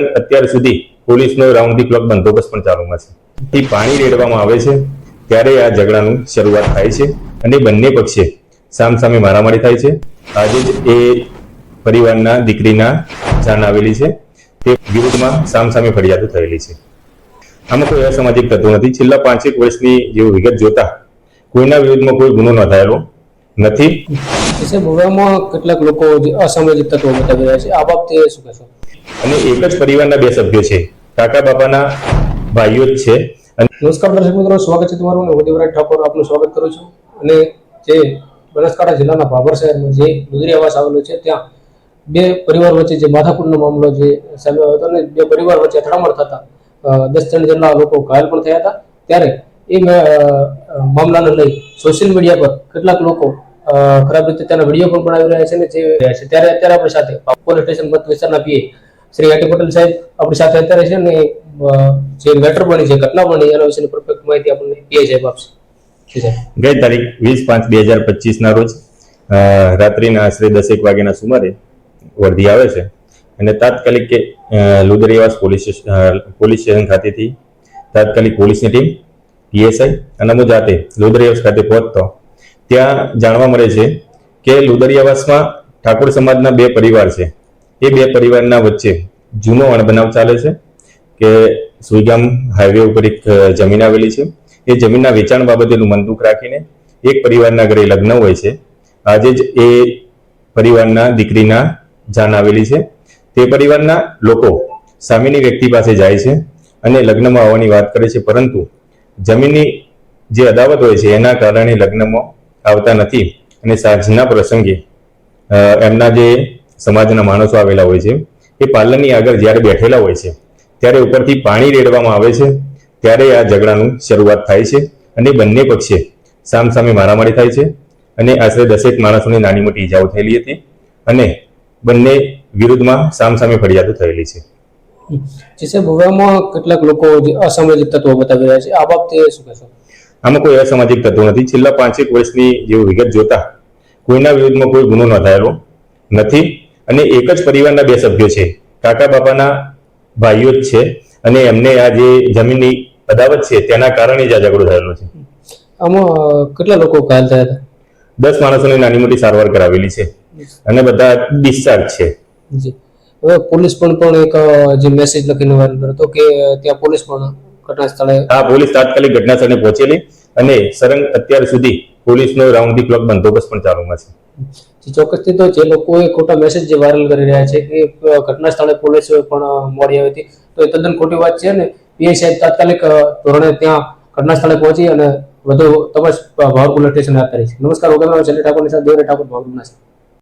સરંગ અત્યાર સુધી પોલીસનો રાઉન્ડ ધી ક્લોક બંદોબસ્ત પણ ચાલુમાં છે. એ પાણી રેડવામાં આવે છે, ત્યારે આ ઝઘડાનું શરૂઆત થાય છે અને બંને પક્ષે સામસામે મારામારી થાય છે. આજે જ એ પરિવારના દીકરીના જાણ આવેલી છે. તે વિરુદ્ધમાં સામસામે ફરિયાદો થયેલી છે. આમાં કોઈ અસામાજિક તત્વો નથી. છેલ્લા પાંચેક વર્ષની જેવું વિગત જોતા કોઈના વિરુદ્ધમાં કોઈ ગુનો નોંધાયેલો નથી. કેટલાક લોકો અસામાજિક તત્વો બતાવી રહ્યા છે. આ બાબતે શું કહેશો? અને એક જ પરિવારના બે સભ્યો છે. કાકા બાપાના ભાઈઓ જ છે. નમસ્કાર દર્શક મિત્રો, સ્વાગત છે તમારું અને ઉદયવરાજ ઠાકોર આપનું સ્વાગત કરું છું. અને જે બનાસકાંઠા જિલ્લાના ભાભર શહેરમાં જે ગુજરી આવાસ આવેલો છે, ત્યાં બે પરિવાર વચ્ચે જે માથાકૂટનો મામલો જે સામે આવ્યો હતો અને બે પરિવાર વચ્ચે અથડામણ થતા દસ જણ જેટલા લોકો ઘાયલ પણ થયા હતા. ત્યારે એ મામલાને લઈ સોશિયલ મીડિયા પર કેટલાક લોકો ખરાબ રીતે તેના વીડિયો પણ બનાવી રહ્યા છે ને જે છે. ત્યારે અત્યારે આપણી સાથે પોલીસ સ્ટેશન મત વિસ્તારના પીએ શ્રી આટી પટેલ સાહેબ આપણી સાથે અત્યારે છે ને જે મેટર બની છે ઘટના બની, એના વિશેની પરફેક્ટ માહિતી આપણને પીએ સાહેબ આપશે. ગઈ તારીખ વીસ પાંચ બે હજાર પચીસના રોજ રાત્રિના આશરે દસેક વાગ્યાના સુમારે વર્ધી આવે છે. અને તાત્કાલિક કે લુદરીવાસ પોલીસ પોલીસ સ્ટેશન ખાતેથી તાત્કાલિક પોલીસની ટીમ, પીએસઆઈ અને હું જાતે લુદરીવાસ ખાતે પહોંચતો. ત્યાં જાણવા મળે છે કે લુદરીયાવાસમાં ઠાકોર સમાજના બે પરિવાર છે. એ બે પરિવારના વચ્ચે જૂનો અણબનાવ ચાલે છે કે સુઈગામ હાઈવે ઉપર એક જમીન આવેલી છે. એ જમીનના વેચાણ બાબતેનું મનદુખ રાખીને એક પરિવારના ઘરે લગ્ન હોય છે. આજે જ એ પરિવારના દીકરીના જાન આવેલી છે. તે પરિવારના લોકો સામેની વ્યક્તિ પાસે જાય છે અને લગ્નમાં આવવાની વાત કરે છે, પરંતુ જમીનની જે અદાવત હોય છે, એના કારણે લગ્નમાં આવતા નથી. અને સાંજના પ્રસંગે એમના જે સમાજના માણસો આવેલા હોય છે. એ પાર્લરની આગળ જ્યારે બેઠેલા હોય છે ત્યારે ઉપરથી પાણી રેડવામાં આવે છે. ત્યારે આ ઝઘડાનું શરૂઆત થાય છે અને બંને પક્ષે સામસામે મારામારી થાય છે અને આશરે દસેક માણસોને નાની મોટી ઈજાઓ થયેલી હતી અને બંને વિરુદ્ધમાં સામસામે ફરિયાદો થયેલી છે. જે ભવ્યામાં કેટલાક લોકો અસામાજિક તત્વો બતાવી રહ્યા છે આ બાબતે શું કહેશો? આમાં કોઈ અસામાજિક તત્વો નથી. છેલ્લા પાંચેક વર્ષની જેવું વિગત જોતા કોઈના વિરુદ્ધમાં કોઈ ગુનો નોંધાયેલો નથી. અને એક જ પરિવારના બે સભ્યો છે. કાકા બાપાના ભાઈઓ જ છે અને એમને આ જે જમીનની અદાવત છે તેના કારણે જ આ ઝઘડો થયેલો છે. આમાં કેટલા લોકો ઘાયલ થયા હતા? દસ માણસોને નાની મોટી સારવાર કરાવેલી છે અને બધા ડિસ્ચાર્જ છે. જી. હવે પોલીસ પણ પણ એક જે મેસેજ લખીને વાયરલ હતો કે ત્યાં પોલીસ પણ ઘટના સ્થળે આ પોલીસ તાત્કાલિક ઘટના સ્થળે પહોંચેલી અને સરંગ અત્યાર સુધી પોલીસનો રાઉન્ડ ધી ક્લોક બંદોબસ્ત પણ ચાલુમાં છે. ચોક્કસથી તો જે લોકોએ ખોટા મેસેજ જે વાયરલ કરી રહ્યા છે કે ઘટના સ્થળે પોલીસ પણ મોડી આવી હતી, તો એ તદ્દન ખોટી વાત છે ને પીઆઈ સાહેબ તાત્કાલિક ધોરણે ત્યાં ઘટના સ્થળે પહોંચી અને વધુ તપાસ ભાવર પોલીસ સ્ટેશન હાથ ધરી છે. નમસ્કાર, વગર છે ઠાકોરની સાથે, દેવરે ઠાકોર ભાવના છે